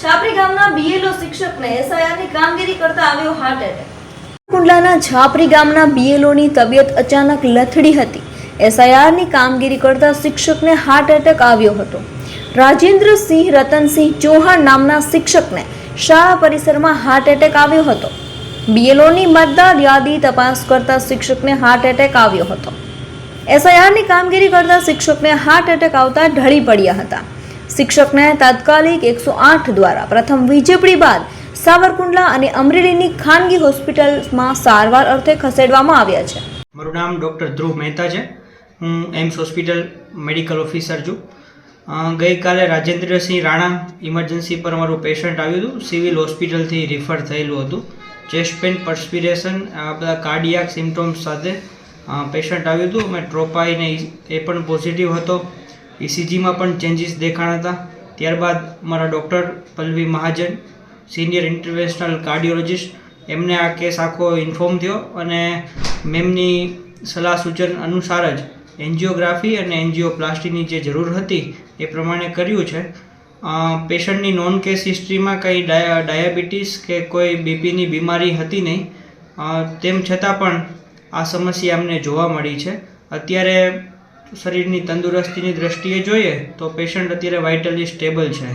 છાપરી ગામના બીએલઓ શિક્ષકને એસઆઈઆરની કામગીરી કરતા આવ્યો હાર્ટ એટેક કુંડલાના છાપરી ગામના બીએલઓની તબિયત અચાનક લથડી હતી. એસઆઈઆરની કામગીરી કરતા શિક્ષકને હાર્ટ એટેક આવ્યો હતો. રાજેન્દ્રસિંહ રતનસિંહ ચૌહાણ નામના શિક્ષકને શાળા પરિસરમાં હાર્ટ એટેક આવ્યો હતો. બીએલઓની મતદાર યાદી તપાસ કરતા શિક્ષકને હાર્ટ એટેક આવ્યો હતો. એસઆઈઆરની કામગીરી કરતા શિક્ષકને હાર્ટ એટેક આવતા ઢળી પડ્યા હતા. શિક્ષકને તાત્કાલિક એકસો આઠ દ્વારા પ્રથમ વીજળી બાદ સાવરકુંડલા અને અમરેલીની ખાનગી હોસ્પિટલમાં સારવાર અર્થે ખસેડવામાં આવ્યા છે. મારું નામ ડૉક્ટર ધ્રુવ મહેતા છે. હું એમ્સ હોસ્પિટલ મેડિકલ ઓફિસર છું. ગઈકાલે રાજેન્દ્રસિંહ રાણા ઇમરજન્સી પર અમારું પેશન્ટ આવ્યું હતું. સિવિલ હોસ્પિટલથી રિફર થયેલું હતું. ચેસ્ટ પેન પર્સ્પિરેશન, આ બધા કાર્ડિયાક સિમ્ટોમ્સ સાથે પેશન્ટ આવ્યું હતું. મેં ટ્રોપાઈને એ પણ પોઝિટિવ હતો. ઇસીજીમાં પણ ચેન્જીસ દેખાણ હતા ત્યારબાદ મારા doctor Pallavi Mahajan senior international cardiologist એમને આ કેસ આખો ઇન્ફોર્મ થયો અને મેમની સલાહ સૂચન અનુસાર જ એન્જિયોગ્રાફી અને એન્જિયોપ્લાસ્ટીની જે જરૂર હતી એ પ્રમાણે કર્યું છે. પેશન્ટની નોન કેસ હિસ્ટ્રીમાં કંઈ ડાયા, ડાયાબિટીસ કે કોઈ બીપીની બીમારી હતી નહીં. તેમ છતાં પણ આ સમસ્યા અમને જોવા મળી છે. અત્યારે શરીરની તંદુરસ્તીની દ્રષ્ટિએ જોઈએ તો પેશન્ટ અત્યારે વાઇટલી સ્ટેબલ છે.